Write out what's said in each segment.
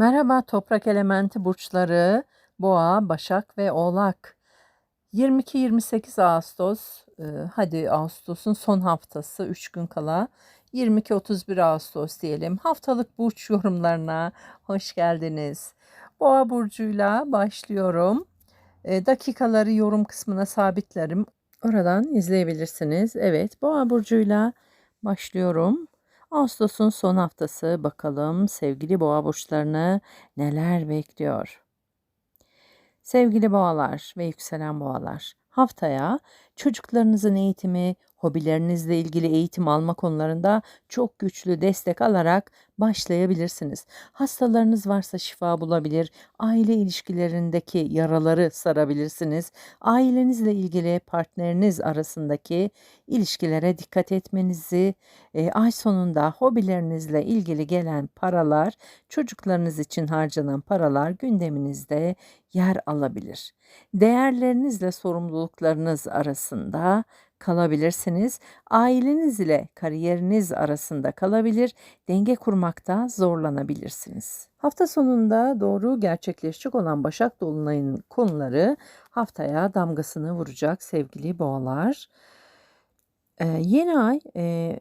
Merhaba toprak elementi burçları Boğa, Başak ve Oğlak. 22-28 Ağustos, e, hadi Ağustos'un son haftası 3 gün kala 22-31 Ağustos diyelim. Haftalık burç yorumlarına hoş geldiniz. Boğa burcuyla başlıyorum. E, dakikaları yorum kısmına sabitlerim. Oradan izleyebilirsiniz. Evet, Boğa burcuyla başlıyorum. Ağustos'un son haftası bakalım sevgili boğa burçlarını neler bekliyor. Sevgili boğalar ve yükselen boğalar, haftaya çocuklarınızın eğitimi, hobilerinizle ilgili eğitim alma konularında çok güçlü destek alarak başlayabilirsiniz. Hastalarınız varsa şifa bulabilir, aile ilişkilerindeki yaraları sarabilirsiniz. Ailenizle ilgili partneriniz arasındaki ilişkilere dikkat etmenizi, e, ay sonunda hobilerinizle ilgili gelen paralar, çocuklarınız için harcanan paralar gündeminizde yer alabilir. Değerlerinizle sorumluluklarınız arasında kalabilirsiniz. Aileniz ile kariyeriniz arasında kalabilir, denge kurmakta zorlanabilirsiniz. Hafta sonunda doğru gerçekleşecek olan Başak Dolunay'ın konuları haftaya damgasını vuracak sevgili boğalar. Ee, yeni ay e,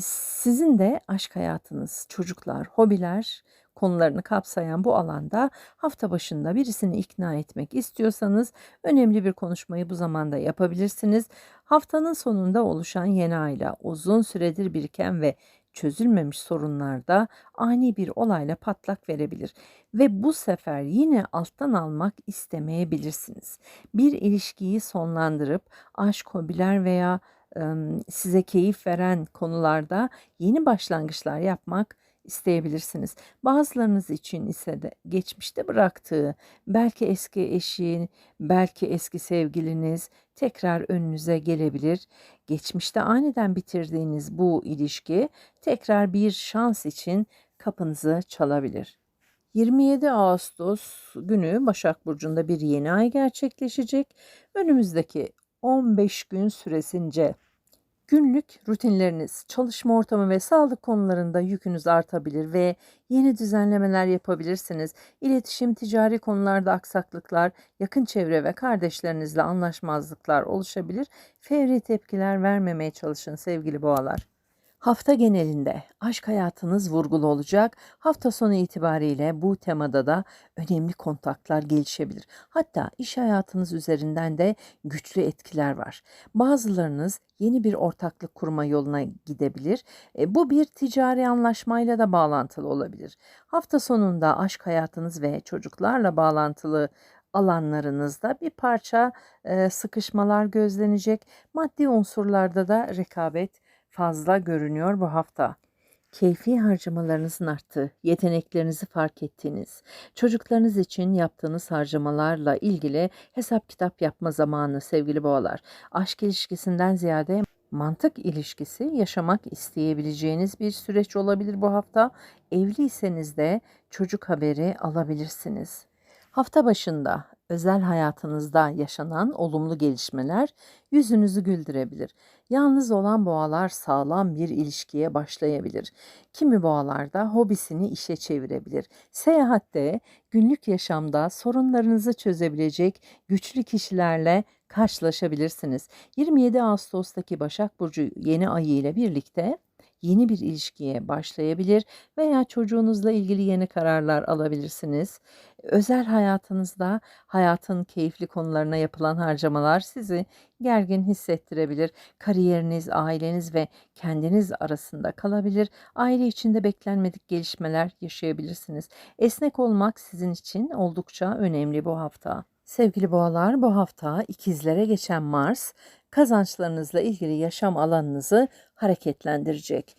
sizin de aşk hayatınız, çocuklar, hobiler konularını kapsayan bu alanda hafta başında birisini ikna etmek istiyorsanız önemli bir konuşmayı bu zamanda yapabilirsiniz. Haftanın sonunda oluşan yeni ayla uzun süredir biriken ve çözülmemiş sorunlarda ani bir olayla patlak verebilir ve bu sefer yine alttan almak istemeyebilirsiniz. Bir ilişkiyi sonlandırıp aşk, hobiler veya size keyif veren konularda yeni başlangıçlar yapmak isteyebilirsiniz. Bazılarınız için ise de geçmişte bıraktığı belki eski eşin, belki eski sevgiliniz tekrar önünüze gelebilir. Geçmişte aniden bitirdiğiniz bu ilişki tekrar bir şans için kapınızı çalabilir. 27 Ağustos günü Başak Burcu'nda bir yeni ay gerçekleşecek. Önümüzdeki 15 gün süresince Günlük rutinleriniz, çalışma ortamı ve sağlık konularında yükünüz artabilir ve yeni düzenlemeler yapabilirsiniz. İletişim, ticari konularda aksaklıklar, yakın çevre ve kardeşlerinizle anlaşmazlıklar oluşabilir. Fevri tepkiler vermemeye çalışın sevgili boğalar. Hafta genelinde aşk hayatınız vurgulu olacak. Hafta sonu itibariyle bu temada da önemli kontaklar gelişebilir. Hatta iş hayatınız üzerinden de güçlü etkiler var. Bazılarınız yeni bir ortaklık kurma yoluna gidebilir. E, bu bir ticari anlaşmayla da bağlantılı olabilir. Hafta sonunda aşk hayatınız ve çocuklarla bağlantılı alanlarınızda bir parça e, sıkışmalar gözlenecek. Maddi unsurlarda da rekabet fazla görünüyor bu hafta. Keyfi harcamalarınızın arttığı, yeteneklerinizi fark ettiğiniz, çocuklarınız için yaptığınız harcamalarla ilgili hesap kitap yapma zamanı sevgili boğalar. Aşk ilişkisinden ziyade mantık ilişkisi yaşamak isteyebileceğiniz bir süreç olabilir bu hafta. Evliyseniz de çocuk haberi alabilirsiniz. Hafta başında özel hayatınızda yaşanan olumlu gelişmeler yüzünüzü güldürebilir. Yalnız olan boğalar sağlam bir ilişkiye başlayabilir. Kimi boğalar da hobisini işe çevirebilir. Seyahatte, günlük yaşamda sorunlarınızı çözebilecek güçlü kişilerle karşılaşabilirsiniz. 27 Ağustos'taki Başak Burcu yeni ayı ile birlikte yeni bir ilişkiye başlayabilir veya çocuğunuzla ilgili yeni kararlar alabilirsiniz. Özel hayatınızda hayatın keyifli konularına yapılan harcamalar sizi gergin hissettirebilir. Kariyeriniz, aileniz ve kendiniz arasında kalabilir. Aile içinde beklenmedik gelişmeler yaşayabilirsiniz. Esnek olmak sizin için oldukça önemli bu hafta. Sevgili boğalar bu hafta ikizlere geçen Mars kazançlarınızla ilgili yaşam alanınızı hareketlendirecek.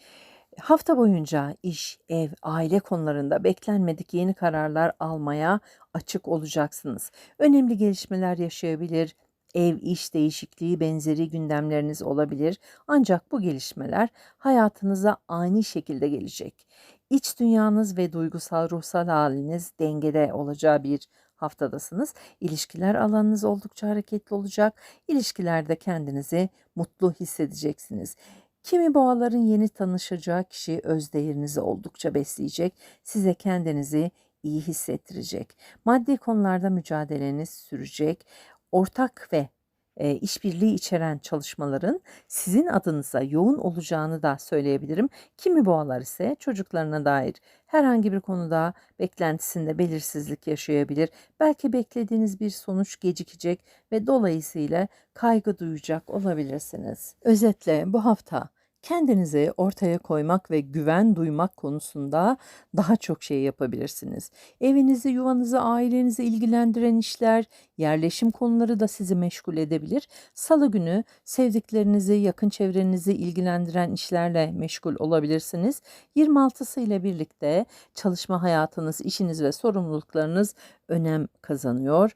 Hafta boyunca iş, ev, aile konularında beklenmedik yeni kararlar almaya açık olacaksınız. Önemli gelişmeler yaşayabilir, ev, iş değişikliği benzeri gündemleriniz olabilir. Ancak bu gelişmeler hayatınıza ani şekilde gelecek. İç dünyanız ve duygusal ruhsal haliniz dengede olacağı bir haftadasınız. İlişkiler alanınız oldukça hareketli olacak. İlişkilerde kendinizi mutlu hissedeceksiniz. Kimi boğaların yeni tanışacağı kişi öz değerinizi oldukça besleyecek, size kendinizi iyi hissettirecek. Maddi konularda mücadeleniz sürecek. Ortak ve e, işbirliği içeren çalışmaların sizin adınıza yoğun olacağını da söyleyebilirim. Kimi boğalar ise çocuklarına dair herhangi bir konuda beklentisinde belirsizlik yaşayabilir. Belki beklediğiniz bir sonuç gecikecek ve dolayısıyla kaygı duyacak olabilirsiniz. Özetle bu hafta kendinizi ortaya koymak ve güven duymak konusunda daha çok şey yapabilirsiniz. Evinizi, yuvanızı, ailenizi ilgilendiren işler, yerleşim konuları da sizi meşgul edebilir. Salı günü sevdiklerinizi, yakın çevrenizi ilgilendiren işlerle meşgul olabilirsiniz. 26'sı ile birlikte çalışma hayatınız, işiniz ve sorumluluklarınız önem kazanıyor.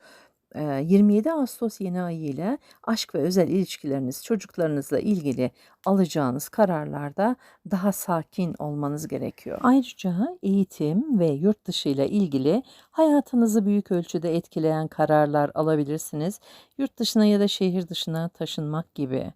27 Ağustos yeni ayı ile aşk ve özel ilişkileriniz, çocuklarınızla ilgili alacağınız kararlarda daha sakin olmanız gerekiyor. Ayrıca eğitim ve yurt dışı ile ilgili hayatınızı büyük ölçüde etkileyen kararlar alabilirsiniz. Yurt dışına ya da şehir dışına taşınmak gibi.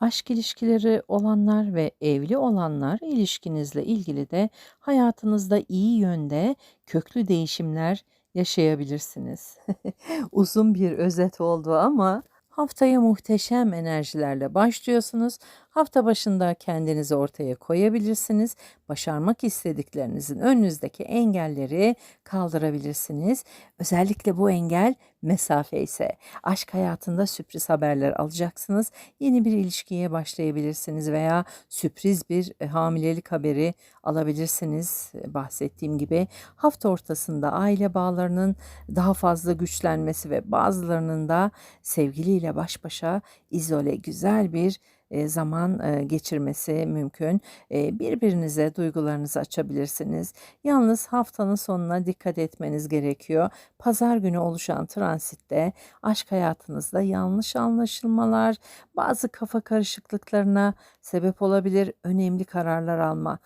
Aşk ilişkileri olanlar ve evli olanlar ilişkinizle ilgili de hayatınızda iyi yönde köklü değişimler yaşayabilirsiniz. Uzun bir özet oldu ama haftaya muhteşem enerjilerle başlıyorsunuz. Hafta başında kendinizi ortaya koyabilirsiniz. Başarmak istediklerinizin önünüzdeki engelleri kaldırabilirsiniz. Özellikle bu engel mesafe ise aşk hayatında sürpriz haberler alacaksınız. Yeni bir ilişkiye başlayabilirsiniz veya sürpriz bir e, hamilelik haberi alabilirsiniz. Bahsettiğim gibi hafta ortasında aile bağlarının daha fazla güçlenmesi ve bazılarının da sevgiliyle baş başa izole güzel bir zaman geçirmesi mümkün. Birbirinize duygularınızı açabilirsiniz. Yalnız haftanın sonuna dikkat etmeniz gerekiyor. Pazar günü oluşan transitte aşk hayatınızda yanlış anlaşılmalar, bazı kafa karışıklıklarına sebep olabilir. Önemli kararlar alma,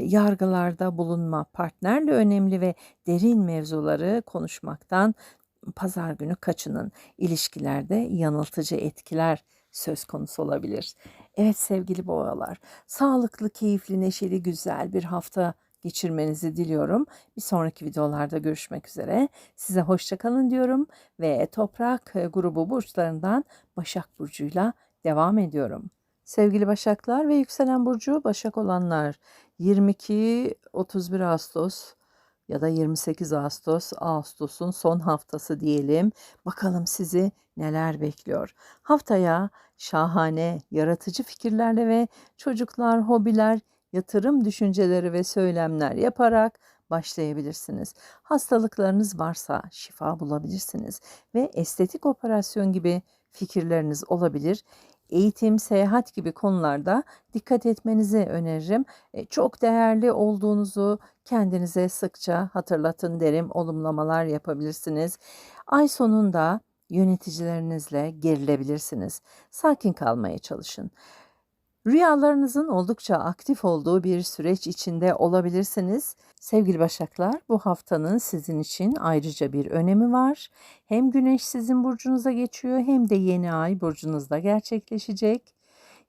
yargılarda bulunma, partnerle önemli ve derin mevzuları konuşmaktan pazar günü kaçının. İlişkilerde yanıltıcı etkiler söz konusu olabilir. Evet sevgili boğalar, sağlıklı, keyifli, neşeli, güzel bir hafta geçirmenizi diliyorum. Bir sonraki videolarda görüşmek üzere. Size hoşçakalın diyorum ve Toprak e, grubu burçlarından Başak Burcu'yla devam ediyorum. Sevgili Başaklar ve yükselen burcu Başak olanlar 22-31 Ağustos ya da 28 Ağustos, Ağustos'un son haftası diyelim. Bakalım sizi neler bekliyor. Haftaya şahane, yaratıcı fikirlerle ve çocuklar, hobiler, yatırım düşünceleri ve söylemler yaparak başlayabilirsiniz. Hastalıklarınız varsa şifa bulabilirsiniz ve estetik operasyon gibi fikirleriniz olabilir eğitim, seyahat gibi konularda dikkat etmenizi öneririm. E, çok değerli olduğunuzu kendinize sıkça hatırlatın derim. Olumlamalar yapabilirsiniz. Ay sonunda yöneticilerinizle gerilebilirsiniz. Sakin kalmaya çalışın. Rüyalarınızın oldukça aktif olduğu bir süreç içinde olabilirsiniz. Sevgili Başaklar, bu haftanın sizin için ayrıca bir önemi var. Hem Güneş sizin burcunuza geçiyor hem de yeni ay burcunuzda gerçekleşecek.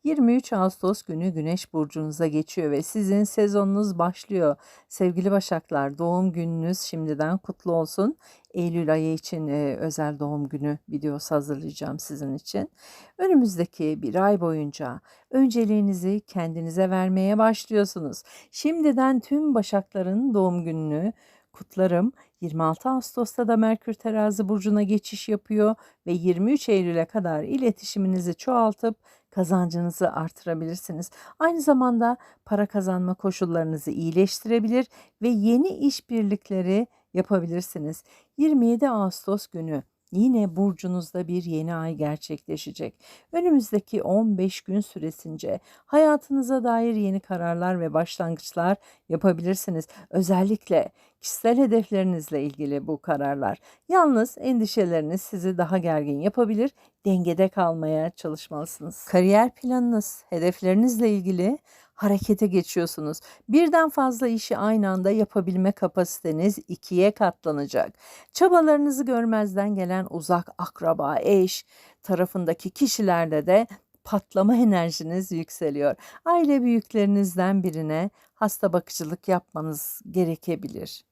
23 Ağustos günü Güneş burcunuza geçiyor ve sizin sezonunuz başlıyor. Sevgili Başaklar, doğum gününüz şimdiden kutlu olsun. Eylül ayı için e, özel doğum günü videosu hazırlayacağım sizin için. Önümüzdeki bir ay boyunca önceliğinizi kendinize vermeye başlıyorsunuz. Şimdiden tüm Başakların doğum gününü kutlarım. 26 Ağustos'ta da Merkür Terazi burcuna geçiş yapıyor ve 23 Eylül'e kadar iletişiminizi çoğaltıp kazancınızı artırabilirsiniz. Aynı zamanda para kazanma koşullarınızı iyileştirebilir ve yeni işbirlikleri yapabilirsiniz. 27 Ağustos günü yine burcunuzda bir yeni ay gerçekleşecek. Önümüzdeki 15 gün süresince hayatınıza dair yeni kararlar ve başlangıçlar yapabilirsiniz. Özellikle kişisel hedeflerinizle ilgili bu kararlar. Yalnız endişeleriniz sizi daha gergin yapabilir. Dengede kalmaya çalışmalısınız. Kariyer planınız, hedeflerinizle ilgili harekete geçiyorsunuz. Birden fazla işi aynı anda yapabilme kapasiteniz ikiye katlanacak. Çabalarınızı görmezden gelen uzak akraba, eş tarafındaki kişilerde de patlama enerjiniz yükseliyor. Aile büyüklerinizden birine hasta bakıcılık yapmanız gerekebilir.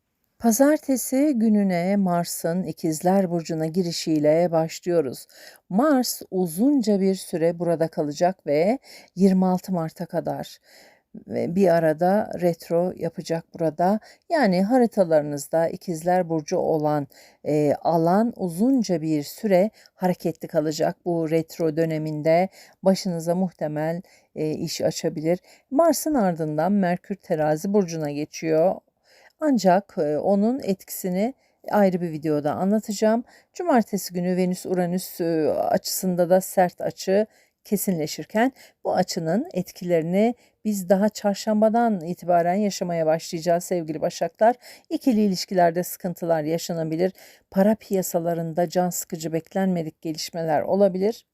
Pazartesi gününe Mars'ın İkizler Burcu'na girişiyle başlıyoruz. Mars uzunca bir süre burada kalacak ve 26 Mart'a kadar bir arada retro yapacak burada. Yani haritalarınızda ikizler burcu olan e, alan uzunca bir süre hareketli kalacak. Bu retro döneminde başınıza muhtemel e, iş açabilir. Mars'ın ardından Merkür terazi burcuna geçiyor. Ancak onun etkisini ayrı bir videoda anlatacağım. Cumartesi günü Venüs-Uranüs e, açısında da sert açı kesinleşirken bu açının etkilerini biz daha çarşambadan itibaren yaşamaya başlayacağız sevgili Başaklar. İkili ilişkilerde sıkıntılar yaşanabilir. Para piyasalarında can sıkıcı beklenmedik gelişmeler olabilir.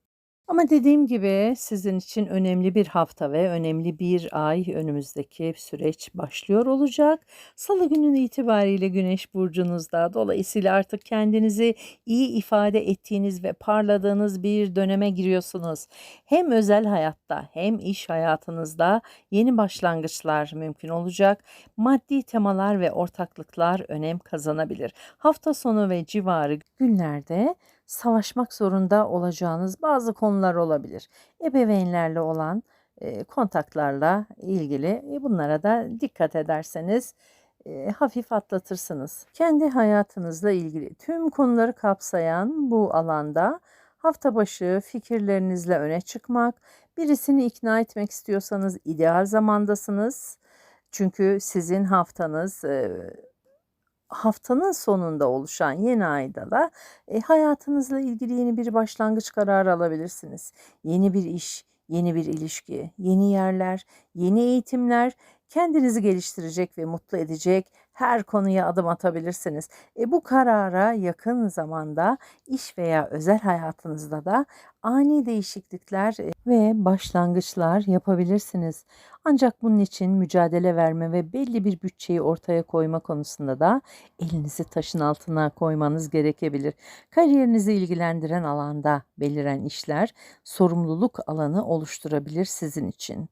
Ama dediğim gibi sizin için önemli bir hafta ve önemli bir ay önümüzdeki süreç başlıyor olacak. Salı günün itibariyle Güneş burcunuzda dolayısıyla artık kendinizi iyi ifade ettiğiniz ve parladığınız bir döneme giriyorsunuz. Hem özel hayatta hem iş hayatınızda yeni başlangıçlar mümkün olacak. Maddi temalar ve ortaklıklar önem kazanabilir. Hafta sonu ve civarı günlerde savaşmak zorunda olacağınız bazı konular olabilir. Ebeveynlerle olan e, kontaklarla ilgili e, bunlara da dikkat ederseniz e, hafif atlatırsınız. Kendi hayatınızla ilgili tüm konuları kapsayan bu alanda hafta başı fikirlerinizle öne çıkmak, birisini ikna etmek istiyorsanız ideal zamandasınız. Çünkü sizin haftanız haftanın sonunda oluşan yeni ayda da e, hayatınızla ilgili yeni bir başlangıç kararı alabilirsiniz. Yeni bir iş, yeni bir ilişki, yeni yerler, yeni eğitimler kendinizi geliştirecek ve mutlu edecek her konuya adım atabilirsiniz. E, bu karara yakın zamanda iş veya özel hayatınızda da ani değişiklikler e, ve başlangıçlar yapabilirsiniz. Ancak bunun için mücadele verme ve belli bir bütçeyi ortaya koyma konusunda da elinizi taşın altına koymanız gerekebilir. Kariyerinizi ilgilendiren alanda beliren işler sorumluluk alanı oluşturabilir sizin için.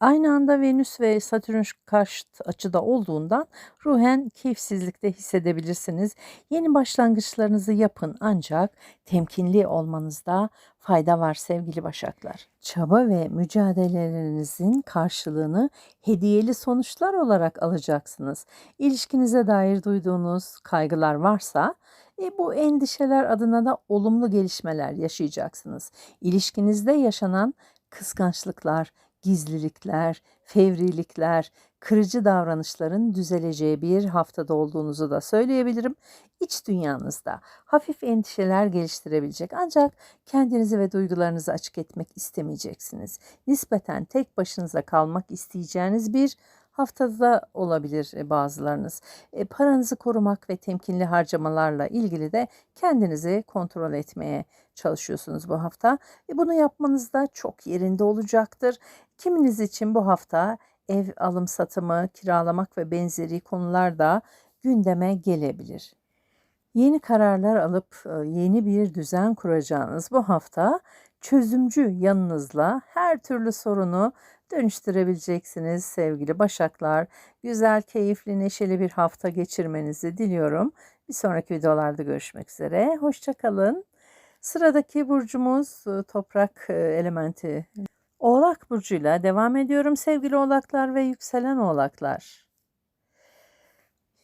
Aynı anda Venüs ve Satürn karşıt açıda olduğundan ruhen keyifsizlikte hissedebilirsiniz. Yeni başlangıçlarınızı yapın ancak temkinli olmanızda fayda var sevgili Başaklar. Çaba ve mücadelelerinizin karşılığını hediyeli sonuçlar olarak alacaksınız. İlişkinize dair duyduğunuz kaygılar varsa e, bu endişeler adına da olumlu gelişmeler yaşayacaksınız. İlişkinizde yaşanan kıskançlıklar, gizlilikler, fevrilikler, kırıcı davranışların düzeleceği bir haftada olduğunuzu da söyleyebilirim. İç dünyanızda hafif endişeler geliştirebilecek ancak kendinizi ve duygularınızı açık etmek istemeyeceksiniz. Nispeten tek başınıza kalmak isteyeceğiniz bir haftada olabilir e, bazılarınız. E, paranızı korumak ve temkinli harcamalarla ilgili de kendinizi kontrol etmeye çalışıyorsunuz bu hafta. E, bunu yapmanız da çok yerinde olacaktır. Kiminiz için bu hafta ev alım satımı, kiralamak ve benzeri konular da gündeme gelebilir. Yeni kararlar alıp e, yeni bir düzen kuracağınız bu hafta çözümcü yanınızla her türlü sorunu dönüştürebileceksiniz sevgili Başaklar. Güzel, keyifli, neşeli bir hafta geçirmenizi diliyorum. Bir sonraki videolarda görüşmek üzere. Hoşçakalın. Sıradaki burcumuz e, toprak e, elementi. Oğlak burcuyla devam ediyorum sevgili oğlaklar ve yükselen oğlaklar.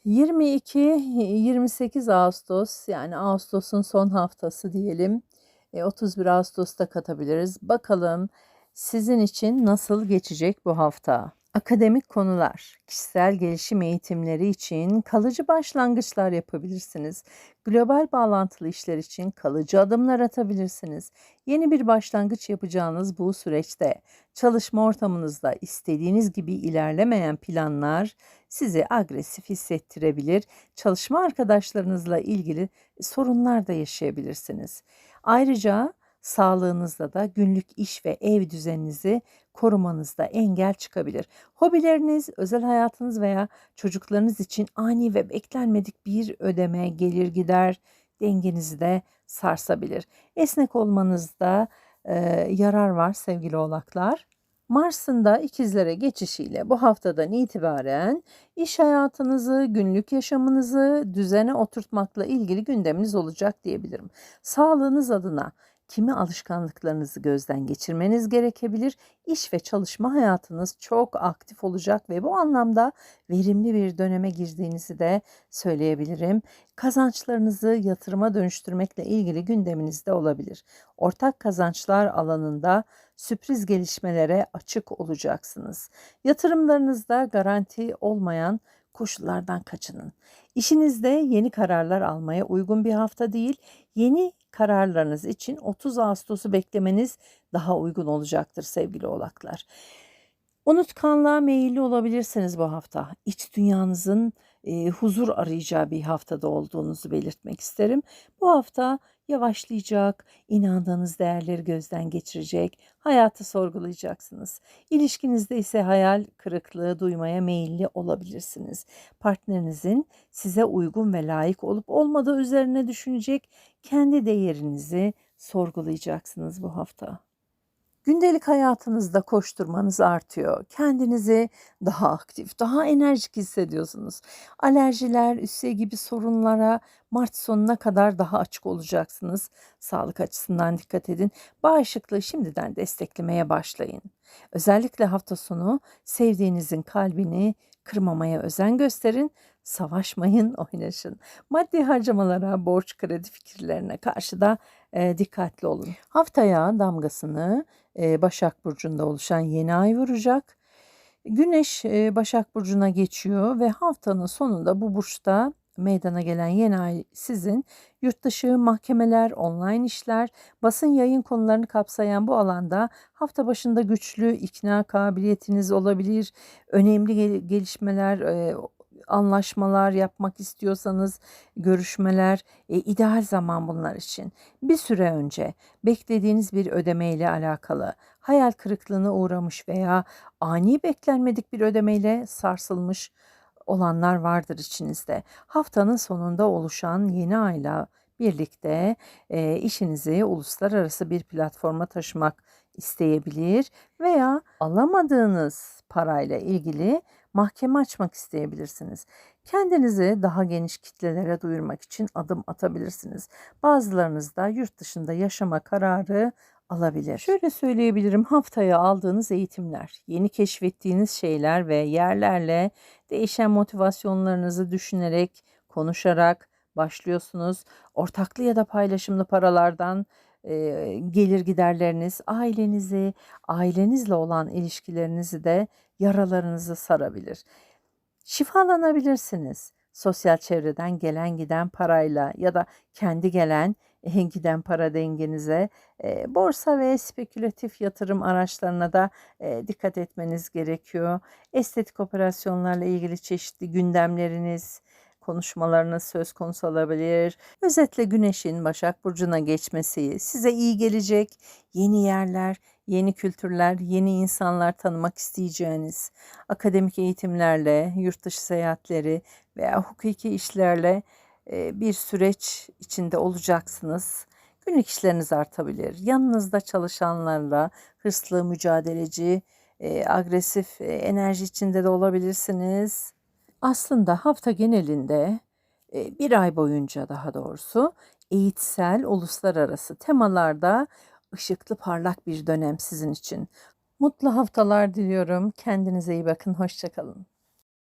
22-28 Ağustos yani Ağustos'un son haftası diyelim. 31 e, Ağustos'ta katabiliriz. Bakalım sizin için nasıl geçecek bu hafta? Akademik konular, kişisel gelişim eğitimleri için kalıcı başlangıçlar yapabilirsiniz. Global bağlantılı işler için kalıcı adımlar atabilirsiniz. Yeni bir başlangıç yapacağınız bu süreçte çalışma ortamınızda istediğiniz gibi ilerlemeyen planlar sizi agresif hissettirebilir. Çalışma arkadaşlarınızla ilgili sorunlar da yaşayabilirsiniz. Ayrıca sağlığınızda da günlük iş ve ev düzeninizi korumanızda engel çıkabilir. Hobileriniz, özel hayatınız veya çocuklarınız için ani ve beklenmedik bir ödeme gelir gider dengenizi de sarsabilir. Esnek olmanızda e, yarar var sevgili oğlaklar. Mars'ın da ikizlere geçişiyle bu haftadan itibaren iş hayatınızı, günlük yaşamınızı düzene oturtmakla ilgili gündeminiz olacak diyebilirim. Sağlığınız adına kimi alışkanlıklarınızı gözden geçirmeniz gerekebilir. İş ve çalışma hayatınız çok aktif olacak ve bu anlamda verimli bir döneme girdiğinizi de söyleyebilirim. Kazançlarınızı yatırıma dönüştürmekle ilgili gündeminizde olabilir. Ortak kazançlar alanında sürpriz gelişmelere açık olacaksınız. Yatırımlarınızda garanti olmayan koşullardan kaçının. İşinizde yeni kararlar almaya uygun bir hafta değil, yeni kararlarınız için 30 Ağustos'u beklemeniz daha uygun olacaktır sevgili oğlaklar. Unutkanlığa meyilli olabilirsiniz bu hafta. İç dünyanızın e, huzur arayacağı bir haftada olduğunuzu belirtmek isterim. Bu hafta yavaşlayacak, inandığınız değerleri gözden geçirecek, hayatı sorgulayacaksınız. İlişkinizde ise hayal kırıklığı duymaya meyilli olabilirsiniz. Partnerinizin size uygun ve layık olup olmadığı üzerine düşünecek, kendi değerinizi sorgulayacaksınız bu hafta. Gündelik hayatınızda koşturmanız artıyor. Kendinizi daha aktif, daha enerjik hissediyorsunuz. Alerjiler, üsse gibi sorunlara Mart sonuna kadar daha açık olacaksınız. Sağlık açısından dikkat edin. Bağışıklığı şimdiden desteklemeye başlayın. Özellikle hafta sonu sevdiğinizin kalbini kırmamaya özen gösterin. Savaşmayın, oynaşın. Maddi harcamalara, borç kredi fikirlerine karşı da e, dikkatli olun. Haftaya damgasını e, Başak Burcu'nda oluşan yeni ay vuracak. Güneş e, Başak Burcu'na geçiyor ve haftanın sonunda bu burçta meydana gelen yeni ay sizin yurt dışı mahkemeler, online işler, basın yayın konularını kapsayan bu alanda hafta başında güçlü ikna kabiliyetiniz olabilir. Önemli gel- gelişmeler, anlaşmalar yapmak istiyorsanız görüşmeler e, ideal zaman bunlar için. Bir süre önce beklediğiniz bir ödeme ile alakalı hayal kırıklığına uğramış veya ani beklenmedik bir ödemeyle sarsılmış olanlar vardır içinizde. Haftanın sonunda oluşan yeni ayla birlikte e, işinizi uluslararası bir platforma taşımak isteyebilir veya alamadığınız parayla ilgili mahkeme açmak isteyebilirsiniz. Kendinizi daha geniş kitlelere duyurmak için adım atabilirsiniz. Bazılarınız da yurt dışında yaşama kararı alabilir. Şöyle söyleyebilirim haftaya aldığınız eğitimler, yeni keşfettiğiniz şeyler ve yerlerle değişen motivasyonlarınızı düşünerek, konuşarak başlıyorsunuz. Ortaklı ya da paylaşımlı paralardan e, gelir giderleriniz ailenizi, ailenizle olan ilişkilerinizi de yaralarınızı sarabilir. Şifalanabilirsiniz. Sosyal çevreden gelen giden parayla ya da kendi gelen giden para dengenize, e, borsa ve spekülatif yatırım araçlarına da e, dikkat etmeniz gerekiyor. Estetik operasyonlarla ilgili çeşitli gündemleriniz, konuşmalarınız söz konusu olabilir. Özetle Güneş'in Başak Burcu'na geçmesi size iyi gelecek. Yeni yerler, yeni kültürler, yeni insanlar tanımak isteyeceğiniz, akademik eğitimlerle, yurt dışı seyahatleri veya hukuki işlerle bir süreç içinde olacaksınız. Günlük işleriniz artabilir. Yanınızda çalışanlarla hırslı, mücadeleci, agresif enerji içinde de olabilirsiniz. Aslında hafta genelinde bir ay boyunca daha doğrusu eğitsel, uluslararası temalarda ışıklı parlak bir dönem sizin için. Mutlu haftalar diliyorum. Kendinize iyi bakın. Hoşçakalın.